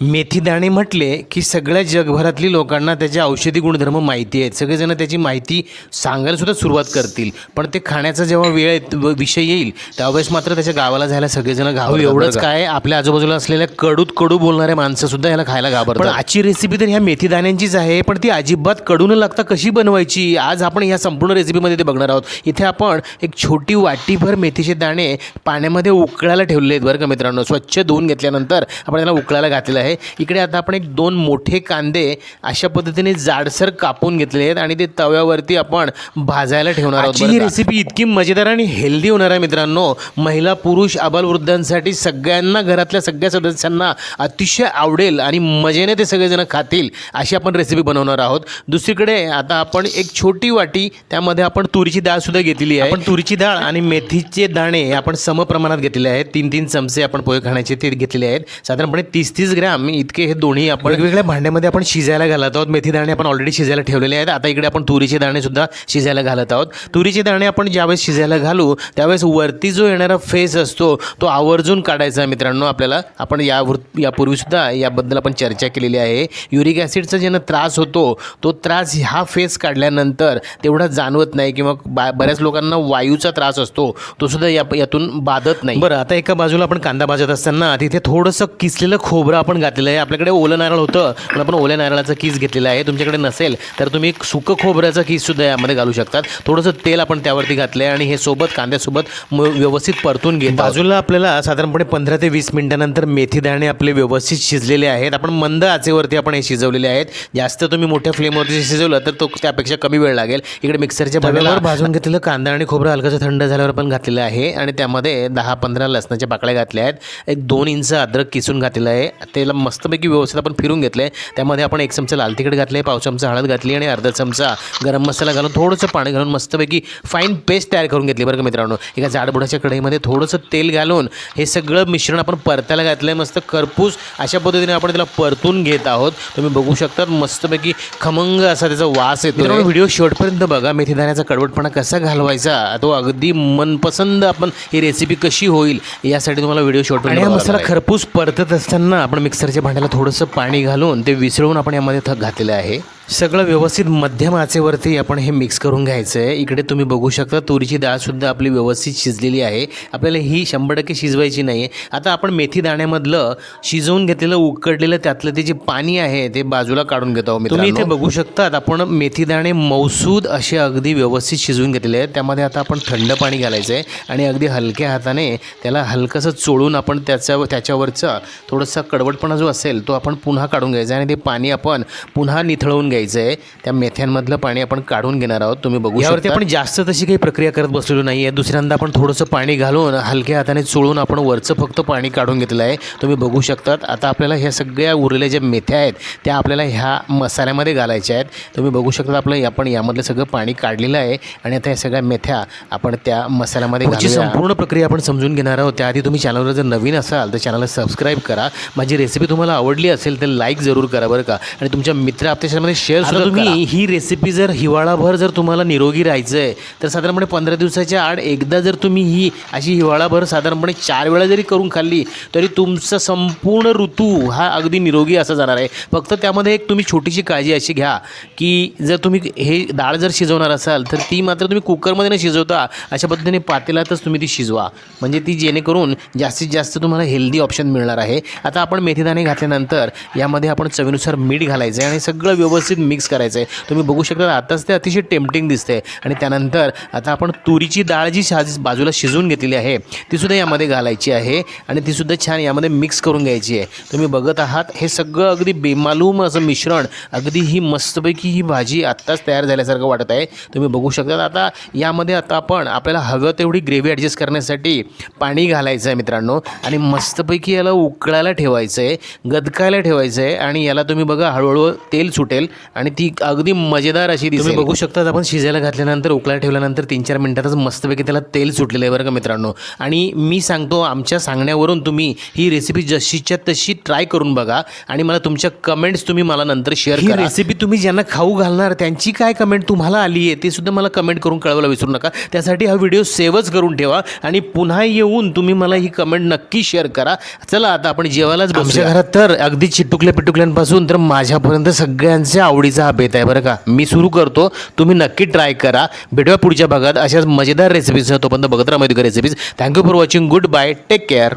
मेथी दाणे म्हटले की सगळ्या जगभरातली लोकांना त्याचे औषधी गुणधर्म माहिती आहेत. सगळेजण त्याची माहिती सांगायला सुद्धा सुरुवात करतील. पण ते खाण्याचा जेव्हा वेळ विषय येईल त्यावेळेस मात्र त्याच्या गावाला जायला सगळेजण घाबरतात. एवढंच काय आपल्या आजूबाजूला असलेल्या कडूत कडू बोलणारे माणसं सुद्धा याला खायला घाबरतात. पण आजची रेसिपी तर ह्या मेथी दाण्यांचीच आहे पण ती अजिबात कडू न लागता कशी बनवायची? आज आपण ह्या संपूर्ण रेसिपीमध्ये ते बघणार आहोत. इथे आपण एक छोटी वाटीभर मेथीचे दाणे पाण्यामध्ये उकळायला ठेवले आहेत बरं का मित्रांनो. स्वच्छ धुवून घेतल्यानंतर आपण त्याला उकळायला घातलेलं आहे. इकडे आता आपण एक दोन मोठे कांदे अशा पद्धतीने जाडसर कापून घेतले आहेत आणि ते तव्यावरती आपण भाजायला ठेवणार आहोत ही रेसिपी इतकी मजेदार आणि हेल्दी होणार आहे मित्रांनो. महिला पुरुष आबालवृद्धांसाठी सगळ्यांना घरातल्या सगळ्या सदस्यांना अतिशय आवडेल आणि मजेने ते सगळेजण खातील अशी आपण रेसिपी बनवणार आहोत. दुसरीकडे आता आपण एक छोटी वाटी त्यामध्ये आपण तुरीची डाळ सुद्धा घेतलेली आहे. आपण तुरीची डाळ आणि मेथीचे दाणे आपण समप्रमाणात घेतलेले आहेत. तीन तीन चमचे आपण पोहे खाण्याचे ते घेतलेले आहेत. साधारणपणे तीस तीस ग्रॅम इतके हे दोन्ही आपण वेगवेगळ्या भांड्यामध्ये आपण शिजायला घालत आहोत. मेथी दाणे आपण ऑलरेडी शिजायला ठेवलेले आहेत. आता इकडे आपण तुरीचे दाणे सुद्धा शिजायला घालत आहोत. तुरीचे दाणे आपण ज्यावेळेस शिजायला घालू त्यावेळेस वरती जो येणारा फेस असतो तो आवर्जून काढायचा आहे मित्रांनो. आपल्याला आपण यावर यापूर्वी सुद्धा याबद्दल आपण चर्चा केलेली आहे. युरिक ॲसिडचा ज्यांना त्रास होतो तो त्रास हा फेस काढल्यानंतर तेवढा जाणवत नाही किंवा बा बऱ्याच लोकांना वायूचा त्रास असतो तो सुद्धा या यातून बाधत नाही. बरं आता एका बाजूला आपण कांदा भाजत असताना तिथे थोडंसं किसलेलं खोबरं आपण घातलेलं आहे आपल्याकडे ओलं नारळ होतं पण आपण ओल्या नारळाचं किस घेतलेलं आहे तुमच्याकडे नसेल तर तुम्ही सुकं खोबऱ्याचं किस सुद्धा यामध्ये घालू शकतात. थोडंसं तेल आपण त्यावरती घातलं आहे आणि हे सोबत कांद्यासोबत व्यवस्थित परतून घेत बाजूला आपल्याला साधारणपणे पंधरा ते वीस मिनिटानंतर मेथी दाणे आपले व्यवस्थित शिजलेले आहेत. आपण मंद आचेवरती आपण हे शिजवलेले आहेत. जास्त तुम्ही मोठ्या फ्लेमवरती शिजवलं तर तो त्यापेक्षा कमी वेळ लागेल. इकडे मिक्सरच्या भांड्यावर भाजून घेतलेलं कांदा आणि खोबरं हलकंसं थंड झाल्यावर पण घातलेलं आहे. आणि त्यामध्ये दहा पंधरा लसणाच्या पाकळ्या घातल्या आहेत. एक दोन इंच अद्रक किसून घातलेलं आहे. त्याला मस्तपैकी व्यवस्थित आपण फिरून घेतलं आहे त्यामध्ये आपण एक चमचा लाल तिखट घातले पाव चमचा हळद घातली आणि अर्धा चमचा गरम मसाला घालून थोडंसं पाणी घालून मस्तपैकी फाईन पेस्ट तयार करून घेतली बरं का मित्रांनो. एका जाडबुडाच्या कढईमध्ये थोडंसं तेल घालून हे सगळं मिश्रण आपण परतायला घातलं आहे मस्त करपूस अशा पद्धतीने आपण त्याला परतून घेत आहोत. तुम्ही बघू शकता मस्तपैकी खमंग असा त्याचा वास येतो व्हिडिओ शेवटपर्यंत बघा. मेथी दाण्याचा कडवटपणा कसा घालवायचा? तो अगदी मनपसंत आपण ही रेसिपी कशी होईल यासाठी तुम्हाला व्हिडिओ हा मसाला खरपूस परतत असताना आपण मिक्सरच्या भांड्याला थोडंसं पाणी घालून ते विसळून आपण यामध्ये थक घातलेलं आहे. सगळं व्यवस्थित मध्यम आचेवरती आपण हे मिक्स करून घ्यायचं आहे इकडे तुम्ही बघू शकता तुरीची डाळसुद्धा आपली व्यवस्थित शिजलेली आहे. आपल्याला ही शंभर टक्के शिजवायची नाही आहे आता आपण मेथी दाण्यामधलं शिजवून घेतलेलं उकडलेलं त्यातलं ते जे पाणी आहे ते बाजूला काढून घेतो आहोत तुम्ही इथे बघू शकतात आपण मेथी दाणे मौसूद असे अगदी व्यवस्थित शिजवून घेतलेले आहेत. त्यामध्ये आता आपण थंड पाणी घालायचं आहे आणि अगदी हलक्या हाताने त्याला हलकंसं चोळून आपण त्याच्या त्याच्यावरचा थोडासा कडवटपणा जो असेल तो आपण पुन्हा काढून घ्यायचा आणि ते पाणी आपण पुन्हा निथळवून घ्यायचं आहे त्या मेथ्यांमधलं पाणी आपण काढून घेणार आहोत. तुम्ही बघू यावरती आपण जास्त तशी काही प्रक्रिया करत बसलेलो नाही आहे दुसऱ्यांदा आपण थोडंसं पाणी घालून हलक्या हाताने चोळून आपण वरचं फक्त पाणी काढून घेतलं आहे. तुम्ही बघू शकतात. आता आपल्याला ह्या सगळ्या उरलेल्या ज्या मेथ्या आहेत त्या आपल्याला ह्या मसाल्यामध्ये घालायच्या आहेत. तुम्ही बघू शकता आपलं आपण यामधलं सगळं पाणी काढलेलं आहे. आणि आता या सगळ्या मेथ्या आपण त्या मसाल्यामध्ये घालूया. संपूर्ण प्रक्रिया आपण समजून घेणार आहोत. त्याआधी तुम्ही चॅनलवर जर नवीन असाल तर चॅनलला सबस्क्राईब करा. माझी रेसिपी तुम्हाला आवडली असेल तर लाईक जरूर करा बरं का. आणि तुमच्या मित्र आपल्यामध्ये शेअर सुद्धा तुम्ही ही रेसिपी जर हिवाळाभर जर तुम्हाला निरोगी राहायचं आहे तर साधारणपणे पंधरा दिवसाच्या आड एकदा जर तुम्ही ही अशी हिवाळाभर साधारणपणे चार वेळा जरी करून खाल्ली तरी तुमचा संपूर्ण ऋतू हा अगदी निरोगी असा जाणार आहे. फक्त त्यामध्ये एक तुम्ही छोटीशी काळजी अशी घ्या की जर तुम्ही हे डाळ जर शिजवणार असाल तर ती मात्र तुम्ही कुकरमध्ये न शिजवता अशा पद्धतीने पातेलातच तुम्ही ती शिजवा. म्हणजे ती जेणेकरून जास्तीत जास्त तुम्हाला हेल्दी ऑप्शन मिळणार आहे. आता आपण मेथीदाणे घातल्यानंतर यामध्ये आपण चवीनुसार मीठ घालायचं आहे आणि सगळं व्यवस्थित मिक्स करायचं आहे तुम्ही बघू शकता आताच ते अतिशय टेम्पटिंग दिसते आणि त्यानंतर आता आपण तुरीची डाळ जी शाज बाजूला शिजवून घेतलेली आहे तीसुद्धा यामध्ये घालायची आहे. आणि तीसुद्धा छान यामध्ये मिक्स करून घ्यायची आहे. तुम्ही बघत आहात हे सगळं अगदी बेमालूम असं मिश्रण अगदी ही मस्तपैकी ही भाजी आत्ताच तयार झाल्यासारखं वाटत आहे. तुम्ही बघू शकता आता यामध्ये आता आपण आपल्याला हवं तेवढी ग्रेव्ही ॲडजस्ट करण्यासाठी पाणी घालायचं आहे मित्रांनो. आणि मस्तपैकी याला उकळायला ठेवायचं आहे गदकायला ठेवायचं आहे आणि याला तुम्ही बघा हळूहळू तेल सुटेल. आणि ती अगदी मजेदार अशी दिसेल. बघू शकतात आपण शिजायला घातल्यानंतर उकळायला ठेवल्यानंतर तीन चार मिनिटातच मस्तपैकी त्याला तेल सुटलेलं आहे बरं का मित्रांनो. आणि मी सांगतो आमच्या सांगण्यावरून तुम्ही ही रेसिपी जशीच्या तशी ट्राय करून बघा आणि मला तुमच्या कमेंट्स तुम्ही मला नंतर शेअर करा. रेसिपी तुम्ही ज्यांना खाऊ घालणार त्यांची काय कमेंट तुम्हाला आली आहे ते सुद्धा मला कमेंट करून कळवायला विसरू नका. त्यासाठी हा व्हिडिओ सेव्हच करून ठेवा आणि पुन्हा येऊन तुम्ही मला ही कमेंट नक्की शेअर करा. चला आता आपण जेवायलाच आमच्या घरात तर अगदी चिटुकल्या पिटुकल्यांपासून तर माझ्यापर्यंत सगळ्यांच्या आवडीचा हा बेत आहे बरं का. मी सुरू करतो. तुम्ही नक्की ट्राय करा. भेटूया पुढच्या भागात. अशाच मजेदार रेसिपीज तोपर्यंत बघत राहा recipes thank you for watching good bye take care